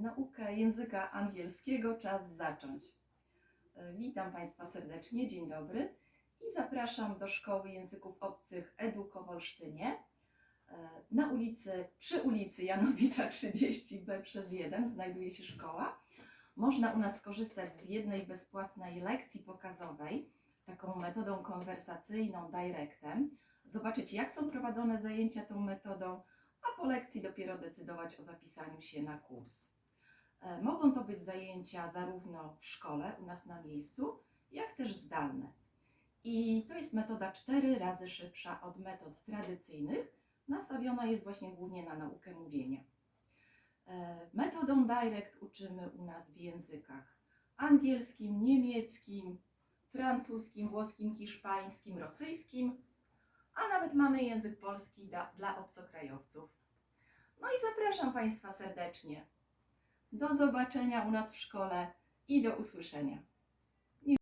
naukę języka angielskiego czas zacząć. E, Witam Państwa serdecznie, dzień dobry i zapraszam do Szkoły Języków Obcych Eduko w Olsztynie E, na ulicy, przy ulicy Janowicza 30b przez 1 znajduje się szkoła. Można u nas skorzystać z jednej bezpłatnej lekcji pokazowej, taką metodą konwersacyjną, directem, zobaczyć jak są prowadzone zajęcia tą metodą, a po lekcji dopiero decydować o zapisaniu się na kurs. E, Mogą to być zajęcia zarówno w szkole, u nas na miejscu, jak też zdalne. I to jest metoda 4 razy szybsza od metod tradycyjnych. Nastawiona jest właśnie głównie na naukę mówienia. E, Metodą direct uczymy u nas w językach angielskim, niemieckim, francuskim, włoskim, hiszpańskim, rosyjskim, a nawet mamy język polski da, dla obcokrajowców. No i zapraszam Państwa serdecznie. Do zobaczenia u nas w szkole i do usłyszenia.